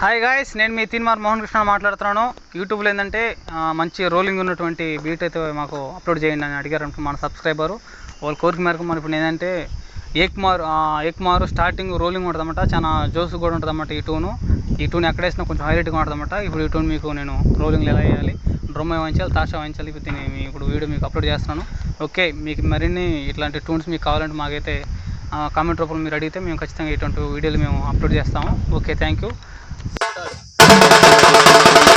Hi guys నేను మీ తీన్మార్ మోహన్ కృష్ణ మాట్లాడుతున్నాను. యూట్యూబ్లో ఏంటంటే మంచి రోలింగ్ ఉన్నటువంటి బీట్ అయితే మాకు అప్లోడ్ చేయండి అని అడిగారు మన సబ్స్క్రైబరు వాళ్ళ కోరిక మేరకు మనం ఇప్పుడు ఏంటంటే ఏక్మార్ ఏక్మార్ స్టార్టింగ్ రోలింగ్ ఉంటుందన్నమాట. చాలా జోస్ కూడా ఉంటుందన్నమాట ఈ టూను ఈ టూన్ ఎక్కడ వేసినా కొంచెం హైలైట్గా ఉంటుందన్నమాట. ఇప్పుడు ఈ టూన్ మీకు నేను రోలింగ్లు ఎలా వేయాలి డ్రమ్ వాయించాలి తాషా వాయించాలి ఇప్పుడు మీ- ఇప్పుడు వీడియో మీకు అప్లోడ్ చేస్తున్నాను. ఓకే మీకు మరిన్ని ఇట్లాంటి టూన్స్ మీకు కావాలంటే మాకైతే కామెంట్ రూపంలో మీరు అడిగితే మేము ఖచ్చితంగా ఇటువంటి వీడియోలు మేము అప్లోడ్ చేస్తాము. ఓకే థ్యాంక్ యూ ఓకే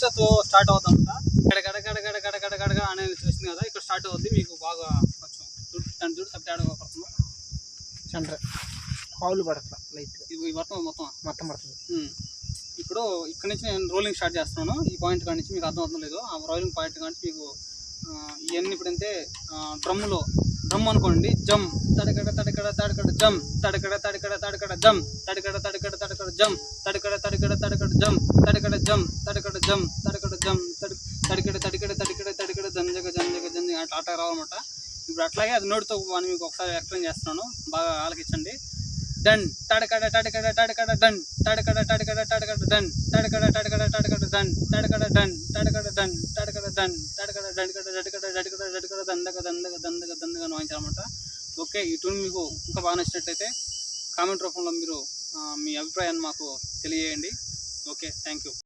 తాషతో స్టార్ట్ అవుతామంట. గడ గడ గడ గడ గడ గడ గడగా అనేది చూసింది కదా ఇక్కడ స్టార్ట్ అవుద్ది మీకు బాగా కొంచెం చూడు- దాని పడుతుంది పడట్ల లైట్. ఇది మొత్తం మొత్తం. మొత్తం పడుతుంది. ఇప్పుడు ఇక్కడ నుంచి నేను రోలింగ్ స్టార్ట్ చేస్తున్నాను. ఈ పాయింట్ కాడి నుంచి మీకు అర్థం అవుతుందో లేదో ఆ రోలింగ్ పాయింట్ కాడి నుంచి మీకు ఇవన్నీ ఇప్పుడు అంటే డ్రమ్ములో జమ్ అనుకోండి జమ్ తడకడ తడకడ తడకడ జమ్ తడకడ తడకడ తడకడ జమ్ తడకడ తడకడ తడకడ జమ్ తడకడ తడకడ తడకడ జమ్ తడకడ జమ్ తడకడ జమ్ తడకడ జమ్ తడకడ తడకడ తడకడ తడకడ జంజగ జంజగ జంజగ అట్లా అట్లా రావాలన్నమాట ఇప్పుడు అట్లాగే అది నోటితో అని మీకు ఒకసారి ఎక్స్ప్లెయిన్ చేస్తున్నాను బాగా ఆలకించండి డన్ తడకడ తడకడ తడకడ డన్ తడకడ తడకడ తడకడ డన్ తడకడ తడకడ తడకడ డన్ తడకడ డన్ తడకడ డన్ తడకడ దాన్ని దడకడ దడకడ దడకడ దడకడ దడకడ దందగా దందగ దందగ దందగ వాయించాలన్నమాట. ఓకే ఈ ట్యూన్ మీకు ఇంకా బాగా నచ్చినట్లయితే కామెంట్ రూపంలో మీరు మీ అభిప్రాయాన్ని మాకు తెలియజేయండి. Okay thank you